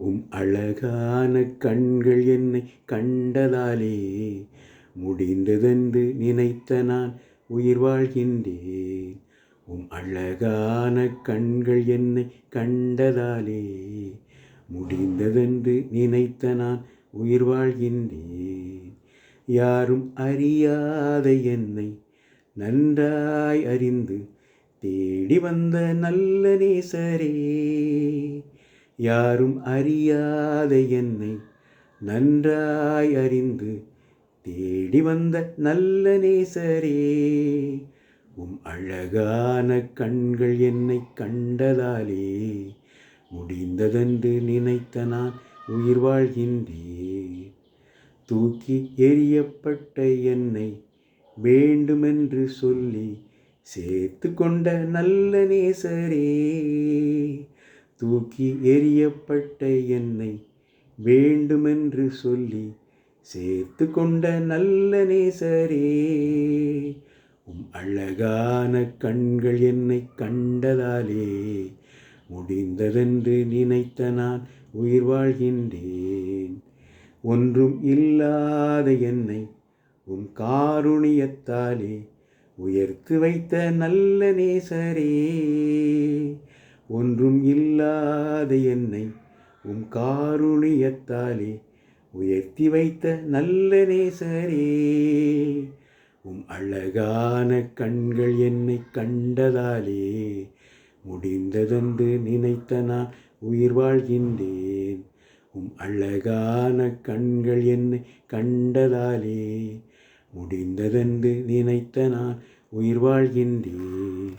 உம் அழகான கண்கள் என்னை கண்டதாலே முடிந்ததென்று நினைத்த நான் உயிர் வாழ்கின்றேன். உம் அழகான கண்கள் என்னை கண்டதாலே முடிந்ததென்று நினைத்த நான் உயிர் வாழ்கின்றேன். யாரும் அறியாத என்னை நன்றாய் அறிந்து தேடி வந்த நல்ல நேசரே யாரும் அறியாத என்னை நன்றாய் அறிந்து தேடி வந்த நல்ல நேசரே. உம் அழகான கண்கள் என்னை கண்டதாலே முடிந்ததென்று நினைத்த நான் உயிர் வாழ்கின்றேன். தூக்கி எரியப்பட்ட என்னை வேண்டுமென்று சொல்லி சேர்த்து கொண்ட நல்ல நேசரே. தூக்கி எறியப்பட்ட என்னை வேண்டுமென்று சொல்லி சேர்த்து கொண்ட நல்ல நேசரே. உம் அழகான கண்கள் என்னை கண்டதாலே முடிந்ததென்று நினைத்த நான் உயிர் வாழ்கின்றேன். ஒன்றும் இல்லாத என்னை உம் காருணியத்தாலே உயர்த்து வைத்த நல்ல நேசரே. ஒன்றும் இல்லாத என்னை உம் காருணியத்தாலே உயர்த்தி வைத்த நல்ல நேசரே. உம் அழகான கண்கள் என்னை கண்டதாலே முடிந்ததென்று நினைத்த நான் உயிர் வாழ்கின்றேன். உம் அழகான கண்கள் என்னை கண்டதாலே முடிந்ததென்று நினைத்த நான் உயிர் வாழ்கின்றேன்.